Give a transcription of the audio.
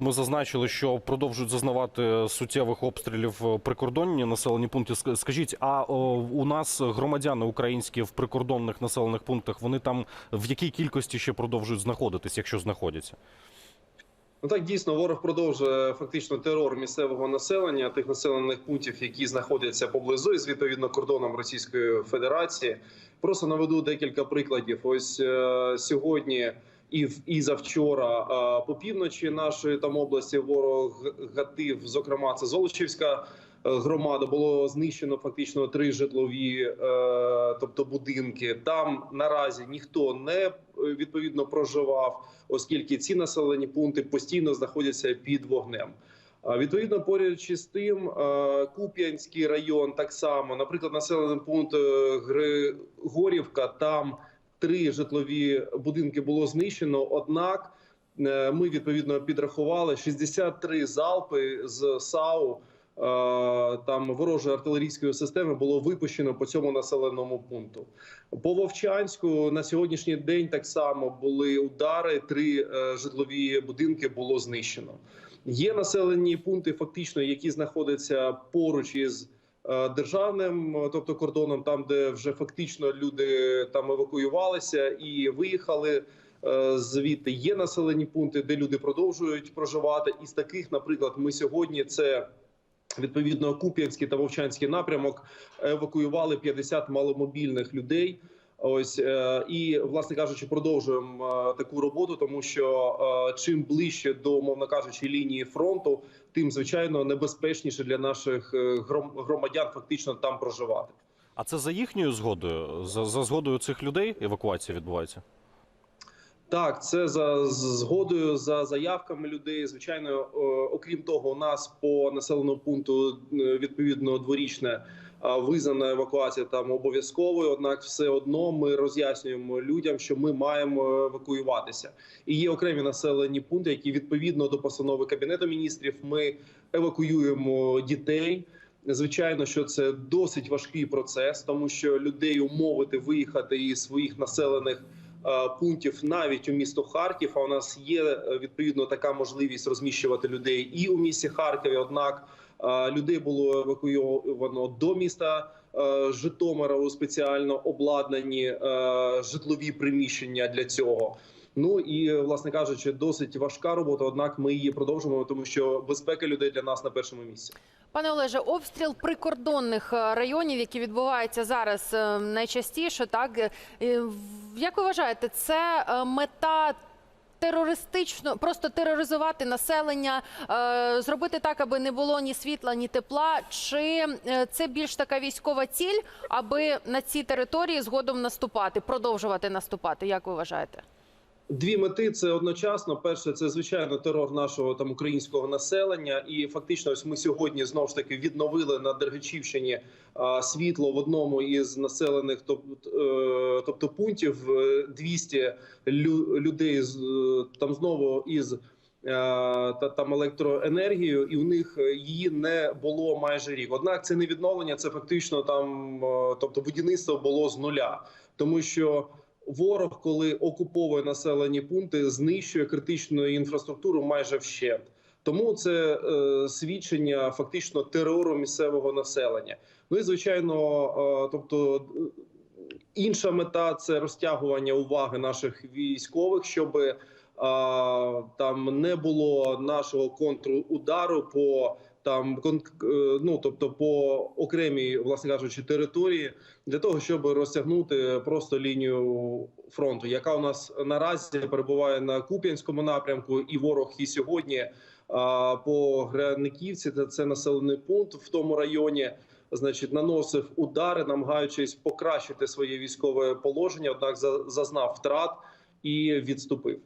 Ми зазначили, що продовжують зазнавати суттєвих обстрілів прикордонні населені пункти. Скажіть, а у нас громадяни українські в прикордонних населених пунктах вони там в якій кількості ще продовжують знаходитись, якщо знаходяться? Ну так дійсно ворог продовжує фактично терор місцевого населення тих населених пунктів, які знаходяться поблизу із відповідно кордоном Російської Федерації. Просто наведу декілька прикладів. Ось е, сьогодні і в і завчора е, по півночі нашої там області ворог гатив, зокрема, це Золочівська. е, Громада було знищено фактично три житлові, е, тобто будинки. Там наразі ніхто не е, відповідно проживав оскільки ці населені пункти постійно знаходяться під вогнем. А, Відповідно, поряд з тим, Куп'янський район так само, наприклад, населений пункт Григорівка, там три житлові будинки було знищено. Однак е, ми відповідно підрахували 63 залпи з САУ. е, Там ворожої артилерійської системи було випущено по цьому населеному пункту. По Вовчанську на сьогоднішній день так само були удари. Три е, житлові будинки було знищено. Є населені пункти, фактично, які знаходяться поруч із державним, е, тобто кордоном, там де вже фактично люди там евакуювалися і виїхали. е, Звідти є населені пункти, де люди продовжують проживати. Із таких, наприклад, ми сьогодні це відповідно Куп'янський та Вовчанський напрямок евакуювали 50 маломобільних людей. Ось е, і, власне кажучи, продовжуємо е, таку роботу, тому що е, чим ближче до, мовно кажучи, лінії фронту, тим звичайно небезпечніше для наших громадян фактично там проживати. А це за їхньою згодою? За, за згодою цих людей евакуація відбувається? Так, це за згодою за заявками людей. Звичайно, окрім того, у нас по населеному пункту відповідно дворічне визнана евакуація там обов'язковою. Однак, все одно ми роз'яснюємо людям, що ми маємо евакуюватися. І є окремі населені пункти, які відповідно до постанови кабінету міністрів ми евакуюємо дітей. Звичайно, що це досить важкий процес, тому що людей умовити виїхати із своїх населених пунктів навіть у місто Харків. А у нас є е, відповідно така можливість розміщувати людей і у місті Харкові. Однак людей було евакуйовано до міста е, Житомира у спеціально обладнані е, житлові приміщення для цього. Ну і власне кажучи, досить важка робота. Однак ми її продовжуємо, тому що безпека людей для нас на першому місці. Пане Олеже, обстріл прикордонних е, районів, які відбуваються зараз найчастіше, так як ви вважаєте, це мета? Терористично, просто тероризувати населення, е, зробити так, аби не було ні світла, ні тепла. Чи е, це більш така військова ціль, аби на ці території згодом наступати, продовжувати наступати? Як ви вважаєте? Дві мети це одночасно. Перше, це звичайно терор нашого там українського населення, і фактично, ось ми сьогодні знову ж таки відновили на Дергачівщині світло в одному із населених е, тобто пунктів Е, 200 лю- людей з е, там знову із е, та там електроенергією, і у них е, її не було майже рік. Однак це не відновлення, це фактично там, е, тобто будівництво було з нуля, тому що. Ворог, коли окуповує населені пункти, знищує критичну інфраструктуру майже вщент. Тому це е, свідчення фактично терору місцевого населення. Ну і звичайно, е, тобто інша мета це розтягування уваги наших військових, щоб е, там не було нашого контрудару по там е, ну тобто по окремій, власне кажучи, території для того, щоб розтягнути просто лінію фронту, яка у нас наразі перебуває на Куп'янському напрямку, і ворог і сьогодні а, по Граниківці, це, населений пункт в тому районі. Значить, наносив удари, намагаючись покращити своє військове положення однак за- зазнав втрат і відступив.